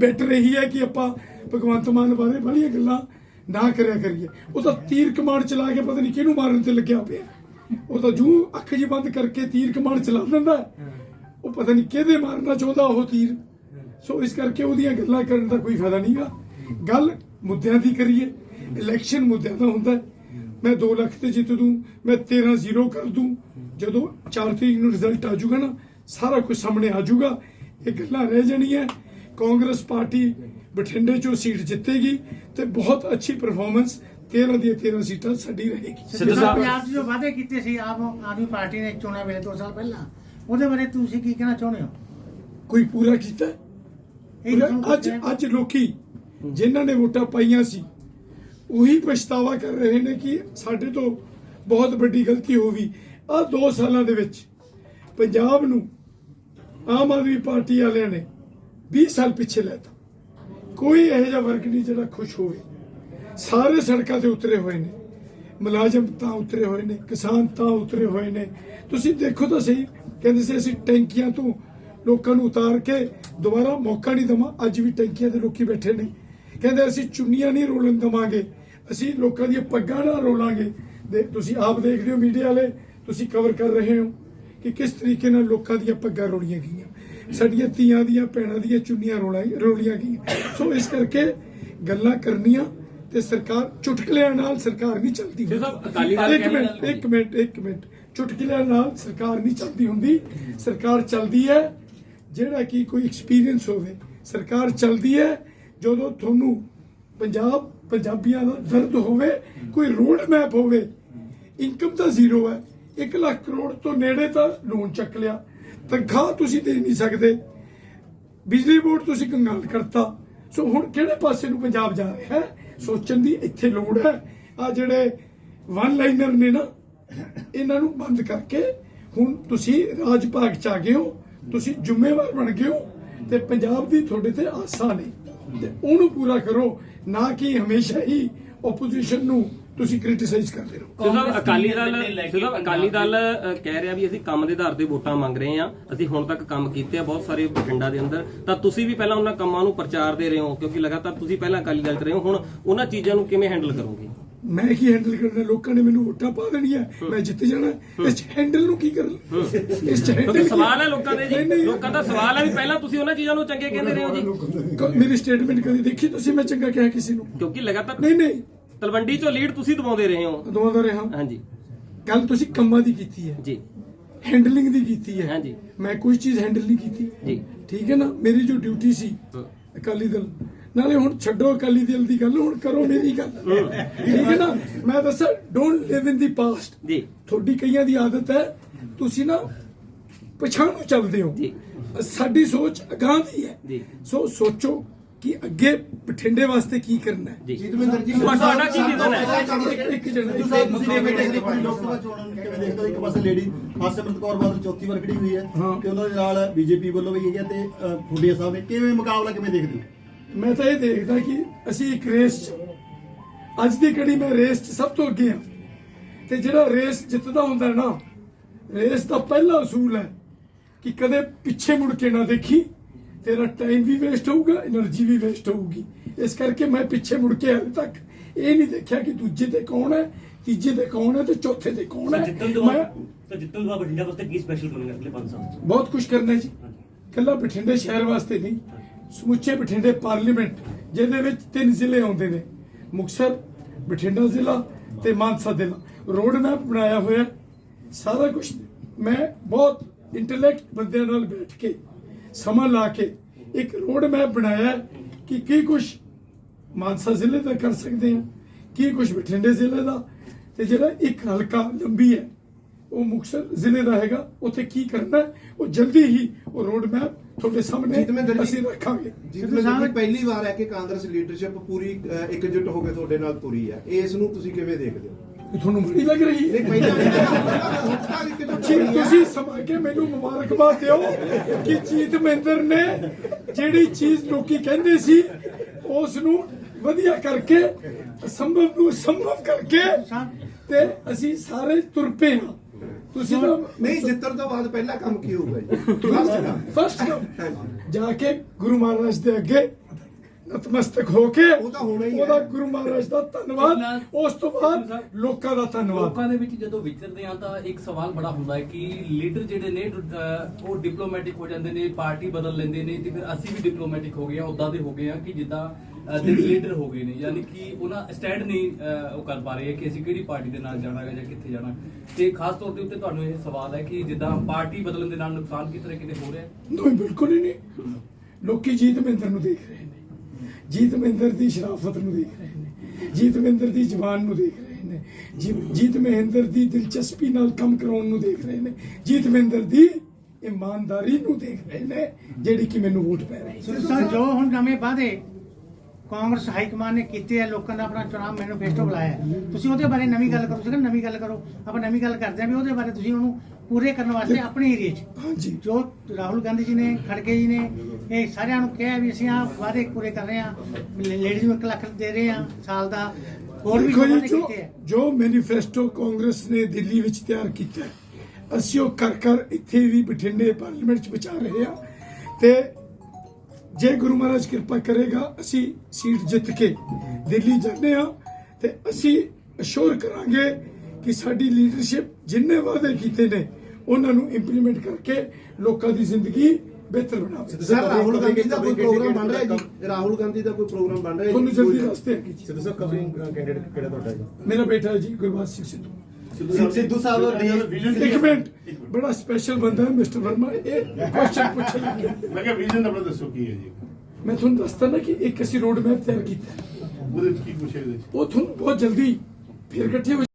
Better ਰਹੀ ਹੈ ਕਿ ਆਪਾਂ ਭਗਵੰਤ ਮਾਨ ਬਾਰੇ ਬੜੀਆਂ ਗੱਲਾਂ ਨਾ ਕਰਿਆ ਕਰੀਏ। ਉਹ ਤਾਂ ਤੀਰ ਕਮਾਨ ਚਲਾ ਕੇ ਪਤਾ ਨਹੀਂ ਕਿਹਨੂੰ ਮਾਰਨ ਤੇ ਲੱਗਿਆ ਪਿਆ। ਉਹ ਤਾਂ ਜੂ ਅੱਖ ਜੀ ਬੰਦ ਕਰਕੇ ਤੀਰ ਕਮਾਨ ਚਲਾ ਦਿੰਦਾ ਉਹ ਪਤਾ ਨਹੀਂ ਕਿਹਦੇ ਮਾਰਨਾ ਚਾਹੁੰਦਾ ਉਹ ਤੀਰ। ਸੋ ਇਸ ਕਰਕੇ ਉਹਦੀਆਂ ਗੱਲਾਂ ਕਰਨ ਦਾ ਕੋਈ ਫਾਇਦਾ ਨਹੀਂਗਾ ਗੱਲ ਮੁੱਦਿਆਂ ਦੀ ਕਰੀਏ। ਇਲੈਕਸ਼ਨ ਮੁੱਦਿਆਂ ਦਾ ਹੁੰਦਾ ਮੈਂ 2 ਲੱਖ ਤੇ ਜਿੱਤ ਦੂੰ, ਮੈਂ 13 ਜ਼ੀਰੋ ਕਰ ਦੂੰ। ਜਦੋਂ 4 ਤਰੀਕ ਨੂੰ ਰਿਜ਼ਲਟ ਆ ਜਾਊਗਾ ਨਾ, ਸਾਰਾ ਕੁਝ ਸਾਹਮਣੇ ਆ ਜਾਊਗਾ। ਇਹ ਗੱਲਾਂ ਰਹਿ ਜਾਣੀਆਂ। ਕਾਂਗਰਸ ਪਾਰਟੀ ਬਠਿੰਡੇ ਚੋਂ ਸੀਟ ਜਿੱਤੇਗੀ ਤੇ ਬਹੁਤ ਅੱਛੀ ਪਰਫਾਰਮੈਂਸ 13 ਦੀਆਂ 13 ਸੀਟਾਂ ਸਾਡੀ ਰਹੇਗੀ। ਸਿੱਧੂ ਸਾਹਿਬ। ਪੰਜਾਬ 'ਚ ਜੋ ਵਾਅਦੇ ਕੀਤੇ ਸੀ ਆਮ ਆਦਮੀ ਪਾਰਟੀ ਨੇ ਚੋਣਾਂ ਵੇਲੇ 2 ਸਾਲ ਪਹਿਲਾਂ ਉਹਦੇ ਬਾਰੇ ਤੁਸੀਂ ਕੀ ਕਹਿਣਾ ਚਾਹੁੰਦੇ ਹੋ? ਕੋਈ ਪੂਰਾ ਕੀਤਾ? ਹੈ? ਇਹ ਤੁਹਾਨੂੰ ਅੱਜ ਅੱਜ ਲੋਕੀ ਜਿਨ੍ਹਾਂ ਨੇ ਵੋਟਾਂ ਪਾਈਆਂ ਸੀ ਉਹੀ ਪਛਤਾਵਾ ਕਰ ਰਹੇ ਨੇ ਕਿ ਸਾਡੇ ਤੋਂ ਬਹੁਤ ਵੱਡੀ ਗਲਤੀ ਹੋ ਗਈ। ਆ 2 ਸਾਲਾਂ ਦੇ ਵਿੱਚ ਪੰਜਾਬ ਨੂੰ ਆਮ ਆਦਮੀ ਪਾਰਟੀ ਵਾਲਿਆਂ ਨੇ 20 ਸਾਲ ਪਿੱਛੇ ਲੈਤਾ ਕੋਈ ਇਹੋ ਜਿਹਾ ਵਰਗ ਨਹੀਂ ਜਿਹੜਾ ਖੁਸ਼ ਹੋਵੇ। ਸਾਰੇ ਸੜਕਾਂ ਤੇ ਉਤਰੇ ਹੋਏ ਨੇ। ਮੁਲਾਜ਼ਮ ਤਾਂ ਉਤਰੇ ਹੋਏ ਨੇ, ਕਿਸਾਨ ਤਾਂ ਉਤਰੇ ਹੋਏ ਨੇ। ਤੁਸੀਂ ਦੇਖੋ ਤਾਂ ਸਹੀ, ਕਹਿੰਦੇ ਸੀ ਅਸੀਂ ਟੈਂਕੀਆਂ ਤੋਂ ਲੋਕਾਂ ਨੂੰ ਉਤਾਰ ਕੇ ਦੁਬਾਰਾ ਮੌਕਾ ਨਹੀਂ ਦਵਾਂ, ਅੱਜ ਵੀ ਟੈਂਕੀਆਂ ਦੇ ਲੋਕੀ ਬੈਠੇ ਨੇ। ਕਹਿੰਦੇ ਅਸੀਂ ਚੁੰਨੀਆਂ ਨਹੀਂ ਰੋਲਣ ਦਵਾਂਗੇ, ਅਸੀਂ ਲੋਕਾਂ ਦੀਆਂ ਪੱਗਾਂ ਨਾਲ ਰੋਲਾਂਗੇ। ਦੇ ਤੁਸੀਂ ਆਪ ਦੇਖਦੇ ਹੋ ਮੀਡੀਆ ਵਾਲੇ, ਤੁਸੀਂ ਕਵਰ ਕਰ ਰਹੇ ਹੋ ਕਿ ਕਿਸ ਤਰੀਕੇ ਨਾਲ ਲੋਕਾਂ ਦੀਆਂ ਪੱਗਾਂ ਰੋਲੀਆਂ ਗਈਆਂ। ਸਾਡੀਆਂ ਧੀਆਂ ਦੀਆਂ ਭੈਣਾਂ ਦੀਆਂ ਚੁੰਨੀਆਂ ਰੋਲਾਈ ਰੋਲੀਆਂ ਗਈਆਂ। ਸੋ ਇਸ ਕਰਕੇ ਗੱਲਾਂ ਕਰਨੀਆਂ ਤੇ ਸਰਕਾਰ ਚੁਟਕਲਿਆਂ ਨਾਲ ਸਰਕਾਰ ਨਹੀਂ ਚੱਲਦੀ ਇੱਕ ਮਿੰਟ ਇੱਕ ਮਿੰਟ ਇੱਕ ਮਿੰਟ। ਚੁਟਕਲਿਆਂ ਨਾਲ ਸਰਕਾਰ ਨਹੀਂ ਚੱਲਦੀ ਹੁੰਦੀ। ਸਰਕਾਰ ਚੱਲਦੀ ਹੈ। ਜਿਹੜਾ ਕਿ ਕੋਈ ਐਕਸਪੀਰੀਅੰਸ ਹੋਵੇ ਸਰਕਾਰ ਚੱਲਦੀ ਹੈ। ਜਦੋਂ ਤੁਹਾਨੂੰ ਪੰਜਾਬ ਪੰਜਾਬੀਆਂ ਦਾ ਦਰਦ ਹੋਵੇ ਕੋਈ ਰੋਡ ਮੈਪ ਹੋਵੇ ਇਨਕਮ ਤਾਂ ਜ਼ੀਰੋ ਹੈ। 1 ਲੱਖ ਕਰੋੜ ਤੋਂ ਨੇੜੇ ਤਾਂ ਲੋਨ ਚੱਕ ਲਿਆ। ਤਨਖਾਹ ਤੁਸੀਂ ਦੇ ਨਹੀਂ ਸਕਦੇ। ਬਿਜਲੀ ਬੋਰਡ ਤੁਸੀਂ ਕੰਗਾਲ ਕਰਤਾ। ਸੋ ਹੁਣ ਕਿਹੜੇ ਪਾਸੇ ਨੂੰ ਪੰਜਾਬ ਜਾ ਰਿਹਾ ਹੈ? ਸੋਚਣ ਦੀ ਇੱਥੇ ਲੋੜ ਹੈ। ਆ ਜਿਹੜੇ ਵਨ ਲਾਈਨਰ ਨੇ ਨਾ, ਇਹਨਾਂ ਨੂੰ ਬੰਦ ਕਰਕੇ ਹੁਣ ਤੁਸੀਂ ਰਾਜ ਭਾਗ ਚ ਆ ਗਏ ਹੋ। ਤੁਸੀਂ ਜ਼ਿੰਮੇਵਾਰ ਬਣ ਗਏ ਹੋ ਤੇ ਪੰਜਾਬ ਦੀ ਤੁਹਾਡੇ ਤੇ ਆਸਾਂ ਨੇ। ਤੇ ਉਹਨੂੰ ਪੂਰਾ ਕਰੋ। ਨਾ ਕਿ ਹਮੇਸ਼ਾ ਹੀ ਆਪੋਜੀਸ਼ਨ ਨੂੰ ਤੁਸੀਂ ਕ੍ਰਿਟਿਸਾਈਜ਼ ਕਰਦੇ ਰਹੋ। ਸਾਹਿਬ ਅਕਾਲੀ ਦਲ ਸਾਹਿਬ ਅਕਾਲੀ ਦਲ ਅ, ਕਹਿ ਰਿਹਾ ਵੀ ਅਸੀਂ ਕੰਮ ਦੇ ਆਧਾਰ ਤੇ ਵੋਟਾਂ ਮੰਗ ਰਹੇ ਹਾਂ ਅਸੀਂ ਹੁਣ ਤੱਕ ਕੰਮ ਕੀਤੇ ਆ ਬਹੁਤ ਸਾਰੇ ਬਠਿੰਡਾ ਦੇ ਅੰਦਰ। ਤਾਂ ਤੁਸੀਂ ਵੀ ਪਹਿਲਾਂ ਉਹਨਾਂ ਕੰਮਾਂ ਨੂੰ ਪ੍ਰਚਾਰ ਦੇ ਰਹੇ ਹੋ ਕਿਉਂਕਿ ਲਗਾਤਾਰ ਤੁਸੀਂ ਪਹਿਲਾਂ ਅਕਾਲੀ ਦਲ 'ਚ ਰਹੇ ਹੋ ਹੁਣ ਉਹਨਾਂ ਚੀਜ਼ਾਂ ਨੂੰ ਕਿਵੇਂ ਹੈਂਡਲ ਕਰੋਗੇ? ਮੈਂ ਕੀ ਹੈਂਡਲ ਕਰਨਾ? ਲੋਕਾਂ ਨੇ ਮੈਨੂੰ ਵੋਟਾਂ ਪਾ ਦੇਣੀਆਂ ਮੈਂ ਜਿੱਤ ਜਾਣਾ। ਇਸ ਹੈਂਡਲ ਨੂੰ ਕੀ ਕਰਨਾ ਇਸ ਕਿਉਂਕਿ handle ਸਵਾਲ ਹੈ ਲੋਕਾਂ ਦੇ ਜੀ। ਲੋਕਾਂ ਦਾ ਸਵਾਲ ਹੈ ਵੀ ਪਹਿਲਾਂ ਤੁਸੀਂ ਉਹਨਾਂ ਚੀਜ਼ਾਂ ਨੂੰ ਚੰਗੇ ਕਹਿੰਦੇ ਰਹੇ ਹੋ ਜੀ। ਮੇਰੀ ਸਟੇਟਮੈਂਟ ਕਦੀ ਦੇਖੀ ਤੁਸੀਂ? ਮੈਂ ਚੰਗਾ ਕਿਹਾ ਕਿਸੇ ਨੂੰ। ਕਿਉਂਕਿ ਲਗਾਤਾਰ ਨਹੀਂ ਨਹੀਂ। ਤਲਵੰਡੀ ਚੋਂ ਲੀਡ ਤੁਸੀਂ ਦਬਾਉਂਦੇ ਰਹੇ ਹੋ। ਦੋਵਾਂ ਦਾ ਰਿਹਾ ਹਾਂਜੀ। ਗੱਲ ਤੁਸੀਂ ਕੰਮਾਂ ਦੀ ਕੀਤੀ ਹੈ। ਜੀ। ਹੈਂਡਲਿੰਗ ਦੀ ਕੀਤੀ ਹੈ। ਹਾਂਜੀ। ਮੈਂ ਕੋਈ ਚੀਜ਼ ਹੈਂਡਲ ਨਹੀਂ ਕੀਤੀ। ਜੀ। ਠੀਕ ਹੈ ਨਾ? ਮੇਰੀ ਜੋ ਡਿਊਟੀ ਸੀ। ਅਕਾਲੀ ਦਲ। ਨਾਲੇ ਹੁਣ ਛੱਡੋ ਅਕਾਲੀ ਦਲ ਦੀ ਗੱਲ ਹੁਣ ਕਰੋ ਮੇਰੀ ਗੱਲ। ਠੀਕ ਹੈ ਨਾ? ਮੈਂ ਦੱਸਾਂ don't Liv in the past ਜੀ। ਤੁਹਾਡੀ ਕਈਆਂ ਦੀ ਆਦਤ ਹੈ ਤੁਸੀਂ ਨਾ ਪਛਾਣ ਨੂੰ ਚੱਲਦੇ ਹੋ। ਜੀ। ਸਾਡੀ ਸੋਚ ਅਗਾਂਹ ਦੀ ਹੈ। ਜੀ। ਸੋ ਸੋਚੋ ਕਿ ਅੱਗੇ ਬਠਿੰਡੇ ਵਾਸਤੇ ਕੀ ਕਰਨਾ ਹੈ? ਜੀ। ਜੀਤਵਿੰਦਰ ਜੀ ਤੁਹਾਡਾ ਕੀ ਵਿਜ਼ਨ ਹੈ? ਇੱਕ- ਇੱਕ ਜਣਾ ਤੁਸੀਂ ਕਿਵੇਂ ਦੇਖਦੇ ਹੋ ਲੋਕ ਸਭਾ ਚੋਣਾਂ ਨੂੰ ਕਿਵੇਂ ਦੇਖਦੇ ਹੋ? ਇੱਕ ਪਾਸੇ ਲੇਡੀ ਹਰਸਿਮਰਤ ਕੌਰ ਬਾਦਲ ਚੌਥੀ ਵਾਰ ਖੜੀ ਹੋਈ ਹੈ। ਤੇ ਉਹਨਾਂ ਦੇ ਨਾਲ ਬੀਜੇਪੀ ਵੱਲੋਂ ਵੀ ਹੈਗੀ ਹੈ ਤੇ ਫੁੱਡੀਆ ਸਾਹਿਬ ਨੇ ਕਿਵੇਂ ਮੁਕਾਬਲਾ ਕਿਵੇਂ ਦੇਖਦੇ ਹੋ? ਮੈਂ ਤਾਂ ਇਹ ਦੇਖਦਾ ਕਿ ਅਸੀਂ ਇੱਕ ਰੇਸ 'ਚ ਅੱਜ ਦੀ ਘੜੀ ਮੈਂ ਰੇਸ 'ਚ ਸਭ ਤੋਂ ਅੱਗੇ ਹਾਂ। ਤੇ ਜਿਹੜਾ ਰੇਸ ਜਿੱਤਦਾ ਹੁੰਦਾ ਹੈ ਨਾ ਰੇਸ ਦਾ ਪਹਿਲਾ ਅਸੂਲ ਹੈ ਕਿ ਕਦੇ ਪਿੱਛੇ ਮੁੜ ਕੇ ਨਾ ਦੇਖੀ। ਤੇਰਾ ਟਾਈਮ ਵੀ ਵੇਸਟ ਹੋਊਗਾ એનર્ਜੀ ਵੀ ਵੇਸਟ ਹੋਊਗੀ। ਇਸ ਕਰਕੇ ਮੈਂ ਪਿੱਛੇ ਮੁੜ ਕੇ ਹਾਲੇ ਤੱਕ ਇਹ ਨਹੀਂ ਦੇਖਿਆ ਕਿ ਦੂਜੇ ਤੇ ਕੌਣ ਹੈ ਤੀਜੇ ਤੇ ਕੌਣ ਹੈ ਤੇ ਚੌਥੇ ਤੇ ਕੌਣ ਹੈ। ਮੈਂ ਤਾਂ ਜਿੱਤਨ ਦਾ ਬਠਿੰਡਾ ਵਾਸਤੇ ਕੀ ਸਪੈਸ਼ਲ ਕਰਨਗੇ ਅਗਲੇ 5 ਸਾਲ ਬਹੁਤ ਕੁਝ ਕਰਨਾ ਜੀ। ਕੱਲਾ ਬਠਿੰਡੇ ਸ਼ਹਿਰ ਵਾਸਤੇ ਨਹੀਂ ਸਮੁੱਚੇ ਬਠਿੰਡੇ ਪਾਰਲੀਮੈਂਟ ਜਿਹਦੇ ਵਿੱਚ ਤਿੰਨ ਜ਼ਿਲ੍ਹੇ ਆਉਂਦੇ ਨੇ। ਮੁਕਸਰ ਬਠਿੰਡਾ ਜ਼ਿਲ੍ਹਾ ਤੇ ਮਾਨਸਾ ਜ਼ਿਲ੍ਹਾ। ਰੋਡ ਮੈਪ ਬਣਾਇਆ ਹੋਇਆ ਸਾਰਾ ਕੁਝ ਮੈਂ ਬਹੁਤ ਇੰਟੈਲੈਕਟ ਬੰਦਿਆਂ ਨਾਲ ਬੈਠ ਕੇ ਸਮਾਂ ਲਾ ਕੇ ਇੱਕ ਰੋਡ ਮੈਪ ਬਣਾਇਆ ਕਿ ਕੀ ਕੁਝ ਮਾਨਸਾ ਜ਼ਿਲ੍ਹੇ ਦਾ ਕਰ ਸਕਦੇ ਹਾਂ ਕੀ ਕੁਝ ਬਠਿੰਡੇ ਜ਼ਿਲ੍ਹੇ ਦਾ ਤੇ ਜਿਹੜਾ ਇੱਕ ਹਲਕਾ ਲੰਬੀ ਹੈ ਉਹ ਮੁਕਤਸਰ ਜ਼ਿਲ੍ਹੇ ਦਾ ਹੈਗਾ ਉੱਥੇ ਕੀ ਕਰਨਾ ਉਹ ਜਲਦੀ ਹੀ ਉਹ ਰੋਡ ਮੈਪ ਤੁਹਾਡੇ ਸਾਹਮਣੇ ਅਸੀਂ ਰੱਖਾਂਗੇ। ਜੀਤਮਿੰਦਰ ਜੀ ਪਹਿਲੀ ਵਾਰ ਹੈ ਕਿ ਕਾਂਗਰਸ ਲੀਡਰਸ਼ਿਪ ਪੂਰੀ ਅਹ, ਇਕਜੁੱਟ ਹੋ ਕੇ ਤੁਹਾਡੇ ਨਾਲ ਤੁਰੀ ਹੈ ਇਸ ਨੂੰ ਤੁਸੀਂ ਕਿਵੇਂ ਦੇਖਦੇ ਹੋ? ਇਹ ਤੁਹਾਨੂੰ ਮਾੜੀ ਲੱਗ ਰਹੀ ਹੈ ਜੀ। ਤੁਸੀਂ ਸਮਾ ਕੇ ਮੈਨੂੰ ਮੁਬਾਰਕਬਾਦ ਦਿਓ ਕਿ ਜੀਤ ਮਹਿੰਦਰ ਨੇ ਜਿਹੜੀ ਚੀਜ਼ ਲੋਕੀ ਕਹਿੰਦੇ ਸੀ ਉਸ ਨੂੰ ਵਧੀਆ ਕਰਕੇ ਸੰਭਵ ਨੂੰ ਸੰਭਵ ਕਰਕੇ ਤੇ ਅਸੀਂ ਸਾਰੇ ਤੁਰ ਪਏ ਹਾਂ ਤੁਸੀਂ ਤਾਂ ਨਹੀਂ ਜਿੱਤਣ ਤੋਂ ਬਾਅਦ ਪਹਿਲਾ ਕੰਮ ਕੀ ਹੋਊਗਾ ਜੀ ਕੰਮ। ਫਸਟ ਜਾ ਕੇ ਗੁਰੂ ਮਹਾਰਾਜ ਦੇ ਅੱਗੇ ਨਤਮਸਤਕ ਹੋ ਕੇ ਉਹ ਤਾਂ ਹੋਣਾ ਹੀ ਹੈ। ਉਹਦਾ ਗੁਰੂ ਮਹਾਰਾਜ ਦਾ ਧੰਨਵਾਦ। ਉਸ ਤੋਂ ਬਾਅਦ ਲੋਕਾਂ ਦਾ ਧੰਨਵਾਦ। ਲੋਕਾਂ ਦੇ ਵਿੱਚ ਜਦੋਂ ਵਿਚਰਦੇ ਆ ਤਾਂ ਇੱਕ ਸਵਾਲ ਬੜਾ ਹੁੰਦਾ ਹੈ ਕਿ ਲੀਡਰ ਜਿਹੜੇ ਨੇ ਉਹ ਡਿਪਲੋਮੈਟਿਕ ਹੋ ਜਾਂਦੇ ਨੇ ਪਾਰਟੀ ਬਦਲ ਲੈਂਦੇ ਨੇ ਤੇ ਫਿਰ ਅਸੀਂ ਵੀ ਡਿਪਲੋਮੈਟਿਕ ਹੋ ਗਏ ਆ ਉਦਾਂ ਦੇ ਹੋ ਗਏ ਆ ਕਿ ਜਿੱਦਾਂ ਦਿਲ ਲੀਡਰ ਹੋ ਗਏ ਨੇ। ਯਾਨੀ ਕਿ ਉਹਨਾਂ ਸਟੈਂਡ ਨਹੀਂ ਉਹ ਕਰ ਪਾ ਰਹੇ ਕਿ ਅਸੀਂ ਕਿਹੜੀ ਪਾਰਟੀ ਦੇ ਨਾਲ ਜਾਣਾ ਹੈ ਜਾਂ ਕਿੱਥੇ ਜਾਣਾ। ਤੇ ਖਾਸ ਤੌਰ ਦੇ ਉੱਤੇ ਤੁਹਾਨੂੰ ਇਹ ਸਵਾਲ ਹੈ ਕਿ ਜਿੱਦਾਂ ਪਾਰਟੀ ਬਦਲਣ ਦੇ ਨਾਲ ਨੁਕਸਾਨ ਕਿਸ ਤਰ੍ਹਾਂ ਕਿਤੇ ਹੋ ਰਿਹਾ ਹੈ? ਨਹੀਂ ਬਿਲਕੁਲ ਹੀ ਨਹੀਂ। ਲੋਕੀ ਜੀਤ ਮਹਿੰਦਰ ਨੂੰ ਦੇਖ ਰਹੇ ਨੇ। ਜੀਤ ਮਹਿੰਦਰ ਦੀ ਸ਼ਰਾਫਤ ਨੂੰ ਦੇਖ ਰਹੇ ਨੇ ਜੀਤ ਮਹਿੰਦਰ ਦੀ ਜ਼ਬਾਨ ਨੂੰ ਦੇਖ ਰਹੇ ਨੇ ਜੀਤ ਮਹਿੰਦਰ ਦੀ ਦਿਲਚਸਪੀ ਨਾਲ ਕੰਮ ਕਰਾਉਣ ਨੂੰ ਦੇਖ ਰਹੇ ਨੇ ਜੀਤ ਮਹਿੰਦਰ ਦੀ ਇਮਾਨਦਾਰੀ ਨੂੰ ਦੇਖ ਰਹੇ ਨੇ ਜਿਹੜੀ ਕਿ ਮੈਨੂੰ ਵੋਟ ਪੈ ਰਹੀ ਸਰ ਜੋ ਹੁਣ ਨਵੇਂ ਵਾਅਦੇ ਕਾਂਗਰਸ ਹਾਈ ਕਮਾਂਡ ਨੇ ਕੀਤੇ ਆ ਲੋਕਾਂ ਦਾ ਆਪਣਾ ਚੁਣਾਵ ਮੈਨੀਫੈਸਟੋ ਬੁਲਾਇਆ। ਤੁਸੀਂ ਉਹਦੇ ਬਾਰੇ ਨਵੀਂ ਗੱਲ ਕਰੋ ਕਹਿੰਦੇ ਨਵੀਂ ਗੱਲ ਕਰੋ। ਆਪਾਂ ਨਵੀਂ ਗੱਲ ਕਰਦੇ ਆ ਵੀ ਉਹਦੇ ਬਾਰੇ ਤੁਸੀਂ ਉਹਨੂੰ ਪੂਰੇ ਕਰਨ ਵਾਸਤੇ ਆਪਣੇ ਏਰੀਏ 'ਚ। ਹਾਂਜੀ। ਜੋ ਰਾਹੁਲ ਗਾਂਧੀ ਜੀ ਨੇ ਖੜਗੇ ਜੀ ਨੇ ਇਹ ਸਾਰਿਆਂ ਨੂੰ ਕਿਹਾ ਵੀ ਅਸੀਂ ਆ ਵਾਅਦੇ ਪੂਰੇ ਕਰ ਰਹੇ ਆ ਲੇਡੀਜ਼ ਨੂੰ 1 ਲੱਖ ਦੇ ਰਹੇ ਆ ਸਾਲ ਦਾ। ਹੋਰ ਵੀ ਦੇਖੋ ਜੀ ਜੋ ਕੀਤੇ ਆ। ਜੋ ਮੈਨੀਫੈਸਟੋ ਕਾਂਗਰਸ ਨੇ ਦਿੱਲੀ ਵਿੱਚ ਤਿਆਰ ਕੀਤਾ ਹੈ, ਅਸੀਂ ਉਹ ਕਰ ਕਰ ਇੱਥੇ ਵੀ ਬਠਿੰਡੇ ਪਾਰਲੀਮੈਂਟ 'ਚ ਵਿਚਾਰ ਰਹੇ ਹਾਂ ਤੇ ਜੇ ਗੁਰੂ ਮਹਾਰਾਜ ਕਿਰਪਾ ਕਰੇਗਾ ਅਸੀਂ ਸੀਟ ਜਿੱਤ ਕੇ ਦਿੱਲੀ ਜਾਂਦੇ ਹਾਂ ਤੇ ਅਸੀਂ ਅਸ਼ੋਰ ਕਰਾਂਗੇ ਕਿ ਸਾਡੀ ਲੀਡਰਸ਼ਿਪ ਜਿੰਨੇ ਵਾਅਦੇ ਕੀਤੇ ਨੇ ਉਹਨਾਂ ਨੂੰ ਇੰਪਲੀਮੈਂਟ ਕਰਕੇ ਲੋਕਾਂ ਦੀ ਜ਼ਿੰਦਗੀ ਬਿਹਤਰ ਬਣਾਵੇ ਸਰ ਰਾਹੁਲ ਗਾਂਧੀ ਦਾ ਕੋਈ ਪ੍ਰੋਗਰਾਮ ਬਣ ਰਿਹਾ ਜੀ? ਰਾਹੁਲ ਗਾਂਧੀ ਦਾ ਕੋਈ ਪ੍ਰੋਗਰਾਮ ਬਣ ਰਿਹਾ ਤੁਹਾਨੂੰ ਜੀ ਜਲਦੀ ਦੱਸਦੇ ਹਾਂ ਜੀ। ਸਿੱਧੂ ਸਾਹਿਬ ਕਵਰਿੰਗ ਕੈਂਡੀਡੇਟ ਕਿਹੜਾ ਤੁਹਾਡਾ ਜੀ? ਮੇਰਾ ਬੇਟਾ ਜੀ ਗੁਰਬਾਜ ਸਿੰਘ ਸਿੱਧੂ। ਸਿੱਧੂ ਸਾਹਿਬ ਇੱਕ ਮਿੰਟ ਬੜਾ ਸਪੈਸ਼ਲ ਬੰਦਾ ਹੈ ਮਿਸਟਰ ਵਰਮਾ। ਇਹ ਕੁਐਸਚਨ ਪੁੱਛਣ ਲੱਗੇ ਮੈਂ ਕਿਹਾ ਵਿਜ਼ਨ ਆਪਣਾ ਦੱਸੋ ਕੀ ਹੈ ਜੀ? ਮੈਂ ਤੁਹਾਨੂੰ ਦੱਸਦਾ ਨਾ ਕਿ ਇੱਕ ਅਸੀਂ ਰੋਡ ਮੈਪ ਤਿਆਰ ਕੀਤਾ। ਉਹਦੇ ਵਿੱਚ ਕੀ ਪੁੱਛਿਆ ਵਿੱਚ? ਉਹ ਤੁਹਾਨੂੰ ਬਹੁਤ ਜਲਦੀ ਫਿਰ ਇਕੱਠੇ